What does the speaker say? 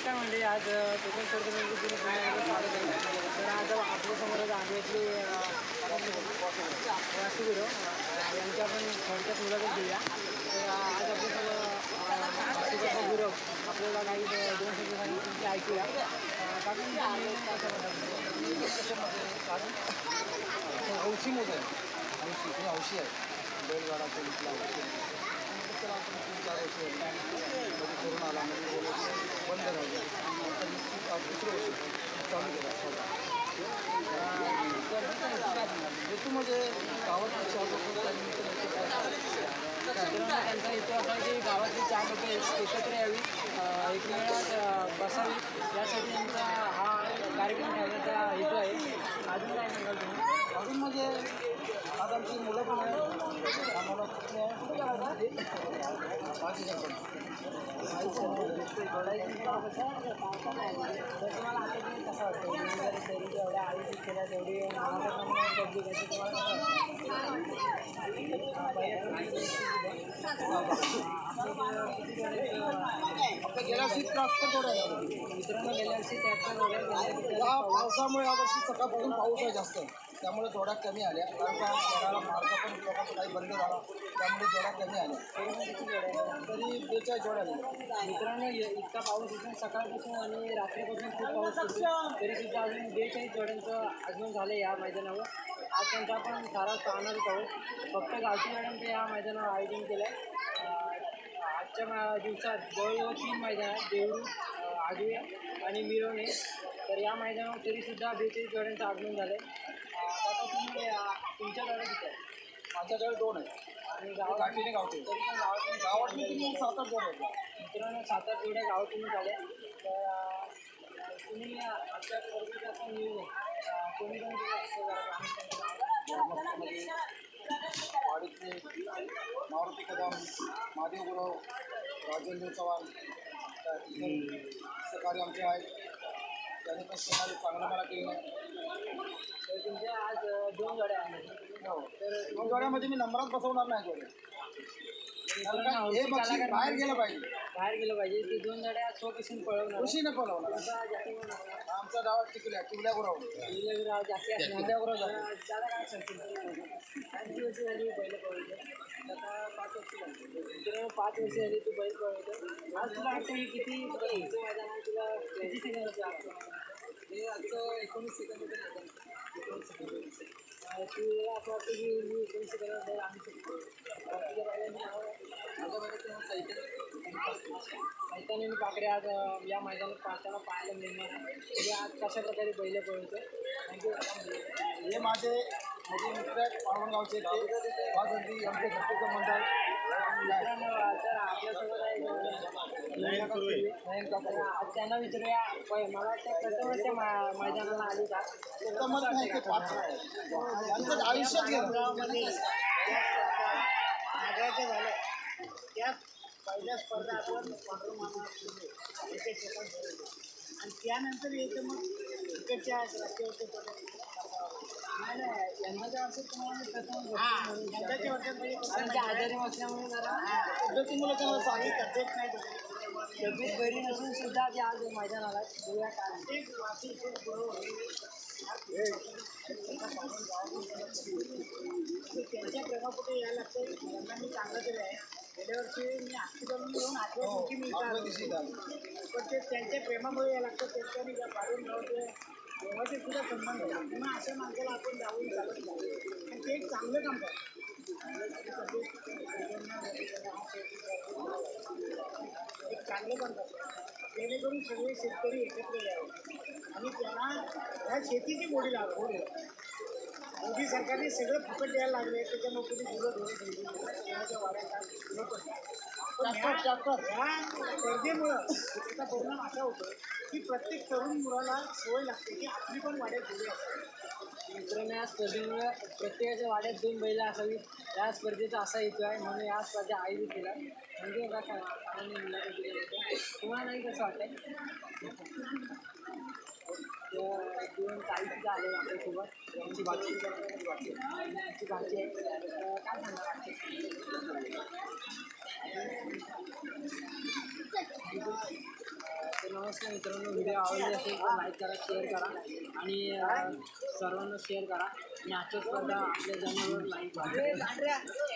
नमस्कार म्हणजे आज कोकण सरकारमध्ये तर आज आपल्यासमोर आंब्यातली वासुगिरो यांच्या आपण थोडक्यात मुलाखत घेऊया. तर आज आपल्यासमोर गुरव आपल्याला काही दोन शब्द सांगितले ऐकूया. कसं वाटतं? हौशी मोठं आहे. हौशी हे हौशी आहे. बैलगाडा पोलीसला हौशी चार वर्षमध्ये करून आला मध्ये दोन वर्ष बंद राहिले आणि नंतर नुसतीच आज दुसरं वर्ष चालू केला स्पर्धा ऋतूमध्ये त्यांनी मित्रांनो त्यांचा हेतू असा की गावातली चार लोक एकत्र यावी. एक वेळात अ, बसावी. यासाठी त्यांचा हा कार्यक्रम ठेवण्याचा हेतू आहे. अजून काय सांगाल तुम्ही? अजून म्हणजे आज आमची मुलं पण आहेत. आम्हाला तुम्हाला आता तुम्ही कसं वाटतं? एवढ्या आयोजित केल्या तेवढी तुम्हाला मित्रांनो गेल्या वर्षी ट्रॅक्टर वगैरे गेल्या की त्याला या पावसामुळे यावर्षी सकाळपासून पाऊस आहे जास्त. त्यामुळे जोड्या कमी आल्या. कारण का शहराला मार्ग पण लोकांचा काही बंद झाला. त्यामुळे जोड्या कमी आल्या. तरी बेचाळीस जोड्या आल्या मित्रांनो इतका पाऊस असून सकाळपासून आणि रात्रीपासून खूप पाऊस तरी सुद्धा अजून बेचाळीस जोड्यांचं आगमन झालं या मैदानावर. आज त्यांचा आपण सारा पाहणारच आहोत फक्त गावठी मॅडमचं या मैदानावर आयोजन केलं आहे आजच्या मा- दिवसात जवळजवळ तीन मैदान आहेत अं, आगवे आणि मिरवणे. तर या मैदानावर तरीसुद्धा बेचाळीस जोड्यांचं आगमन झालं आहे आता तुम्ही तुमच्या गाड्या किती आहेत? माझ्याकडे दोन आहे आणि ते गाठीने गावते तरी पण गावातून गावात मी तुम्ही सात आठ जोड्या आहेत. मित्रांनो सात आठ जोड्या गावातून झाल्या तर तुम्ही आजच्या स्पर्धेचं असं नियोजन. अं, वाडीतले मारुती कदम महादेव गुरव राजेंद्र चव्हाण सहकारी आमचे आहेत त्यांनी पण सहकार्य चांगलं मला केलं तर तुमच्या आज दोन जोड्या आहेत हो तर दोन जोड्यामध्ये मी नंबरात बसवणार नाही हे बाहेर गेलं पाहिजे. बाहेर गेलं पाहिजे. ते दोन जोड्या स्वकिसून पळवणार. खुशीने पळवणार. आमचा गाव गावात टिकल्या टिकल्या गुरव विजयराव जास्ती असणार. पाच वर्ष झाली बैल पळवतो आता पाच वर्ष झाली पाच वर्ष झाली तू बैल पळवतो आज तुला वाटतं की किती मैदान तुला किती सेकंदाचं हे आजचं एकोणीस सेकंद एकोणीस सेकंद तुला असं वाटतं की मी एकोणीस सेकंदात बैल आणू शकतो अं, तुझ्या माझ्या मैदानी आणि पाकडे आज या मैदानात पाहताना पाहायला मिळणार म्हणजे आज कशा प्रकारे बैल पळवतो थँक्यू हे माझे माझे मित्र आहेत पाळवणगावचे ते. वाजंती आमचे घरचे तर आपल्यासोबत आहे. तर आज त्यांना विचारूया मला वाटतं प्रथमच त्या मै- मैदानाला आली का? नाही ते आयुष्यात झालं. त्या पहिल्या स्पर्धा आपण मामा याच्या शेतात भरवल्या. आणि त्यानंतर येतं मग रस्त्यावरच्या स्पर्धा. नाही नाही यंदाच्या वर्षात तुम्हाला यंदाच्या कारण ते आजारी असल्यामुळे जरा पद्धतीमुळे त्यांना सांगितलं तब्येत नाही तब्येत बरी नसून सुद्धा ते आज मैदानाला बघूया काय ते वाशी त्यांच्या प्रेमापोटी यायला लागतं यांना मी चांगलं केलं आहे. गेल्या वर्षी मी हॉस्पिटलमध्ये येऊन आठव्या दिवशी मी इथं आलो. पण ते त्यांच्या प्रेमामुळे यायला लागतं त्यांच्यानी ज्या पाडून ठेवते देवाचे सुद्धा संबंध आहे पुन्हा अशा माणसाला आपण जाऊन चालत नाही आणि ते एक चांगलं काम करतात. एक चांगलं काम करतात. जेणेकरून सगळे शेतकरी एकत्र यावे. आणि त्यांना ह्या शेतीची गोडी लागवड मोदी सरकारने सगळं फुकट द्यायला लागले त्याच्यामुळे कुणी सुरू पण ह्या स्पर्धेमुळं त्याचा परिणाम असा होतो की प्रत्येक तरुण मुलाला सवय लागते की आपली पण वाड्यात गेली असते मित्रांनो या स्पर्धेमुळे प्रत्येकाच्या वाड्यात दोन बैलं असावी. या स्पर्धेचा असा हेतू आहे म्हणून या स्पर्धा आयोजित केला म्हणजे काय तुम्हाला नाही कसं वाटतंय तर दोन ताई सुद्धा आले आपल्यासोबत यांची भाजी यांची भाजी आहे काय सांगणार आजच्या तर नमस्कार मित्रांनो व्हिडिओ आवडले असेल तर लाईक करा शेअर करा आणि सर्वांना शेअर करा आणि आजच्या स्पर्धा आपल्या जमिनीवर लाईक